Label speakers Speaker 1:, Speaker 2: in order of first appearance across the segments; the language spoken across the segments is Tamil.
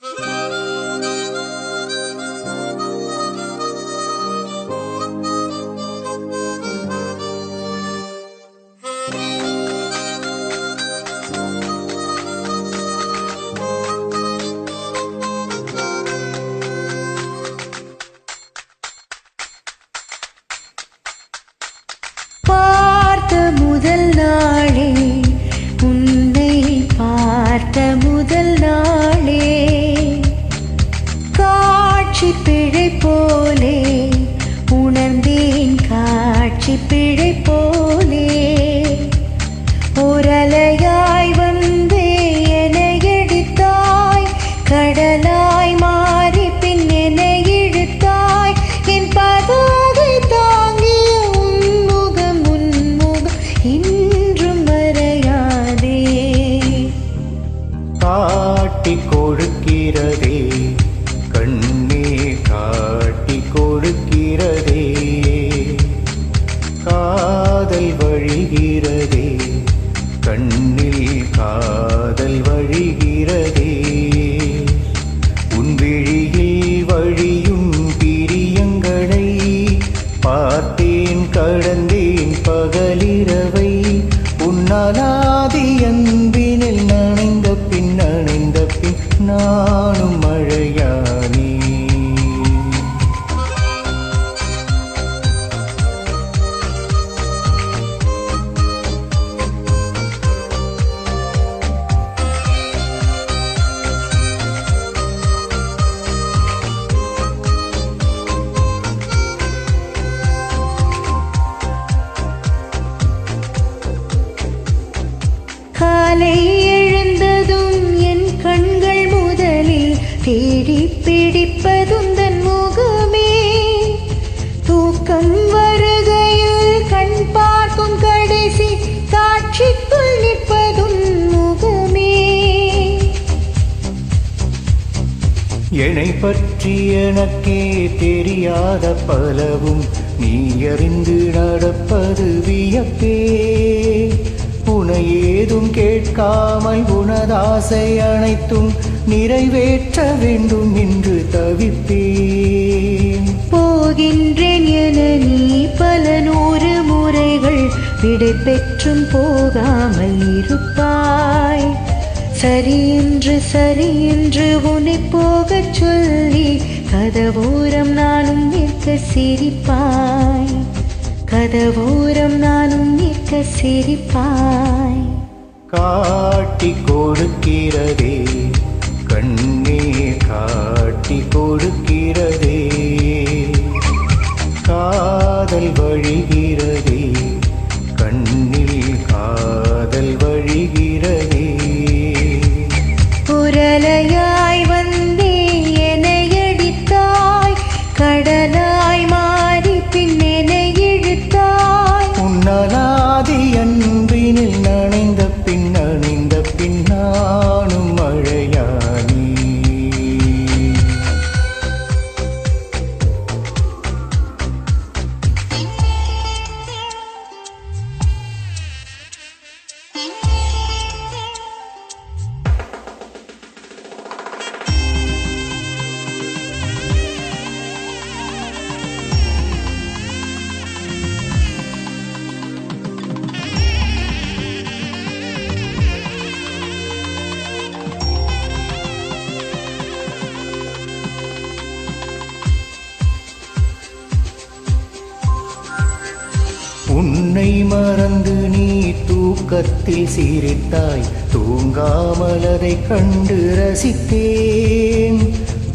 Speaker 1: Bye. பிழை போலே
Speaker 2: காதல் வழிகிறதே. கண்ணில் காதல் வழிகிறதே. உன் விழியில் வழியும் பிரியங்களை பார்த்தேன் கடந்தேன் பகலிரவை. உன்னலாதி அன்பினில் நனைந்த பின் நனைந்த பின் நானும் மழையானே
Speaker 1: தேடி பிடிப்பதுந்தன் முகமே. தூக்கம் வருகையில் கண் பார்க்கும் கடைசி காட்சிக்குள் நிற்பதும் முகமே.
Speaker 2: என்னை பற்றி எனக்கே தெரியாத பலவும் நீ அறிந்து நடப்பது வியப்பே. உனை ஏதும் கேட்காமல் உனதாசை அனைத்தும் நிறைவேற்ற வேண்டும் என்று தவிப்பேன்.
Speaker 1: போகின்றேன் என நீ பல நூறு முறைகள் விடை பெற்றும் போகாமல் இருப்பாய். சரி என்று சரி என்று உன்னை போகச் சொல்லி கதவோரம் நானும் நிற்க சிரிப்பாய். கதவோரம் நானும் நிற்க சிரிப்பாய்.
Speaker 2: காட்டி கொடுக்கிறதே கண்ணே காட்டி கொடுக்கிறதே. காதல்
Speaker 1: வழி என்னை
Speaker 2: மறந்து நீ தூக்கத்தில் சிரித்தாய் தூங்காமலதை கண்டு ரசித்தேன்.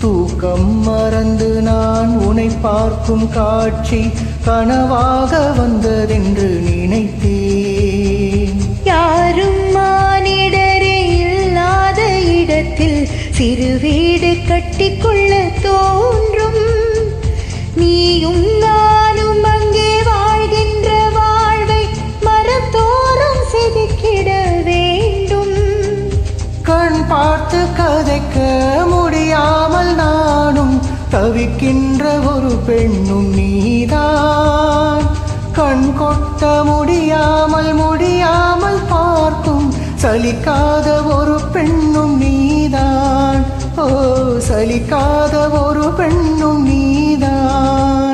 Speaker 2: தூக்கம் மறந்து நான் உனை பார்க்கும் காட்சி கனவாக வந்ததென்று நினைத்தேன்.
Speaker 1: யாரும் மானிடரே இல்லாத இடத்தில் சிறு வீடு கட்டிக்கொள்ள தோன்றும். நீயும்
Speaker 2: கதைக்க முடியாமல் நானும் தவிக்கின்ற ஒரு பெண்ணும் நீதான். கண் கொட்ட முடியாமல் முடியாமல் பார்க்கும் சலிக்காத ஒரு பெண்ணும் நீதான். ஓ
Speaker 1: சலிக்காத ஒரு பெண்ணும் நீதான்.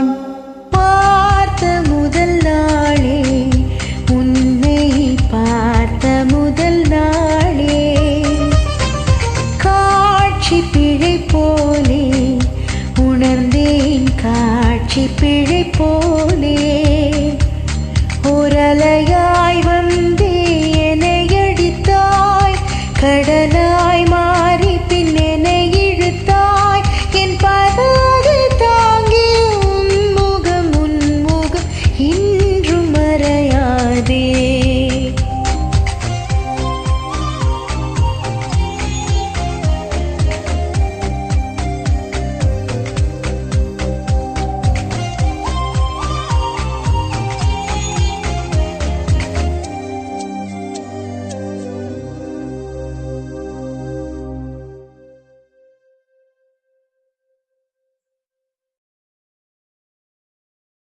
Speaker 3: போலே ஓரலையாய்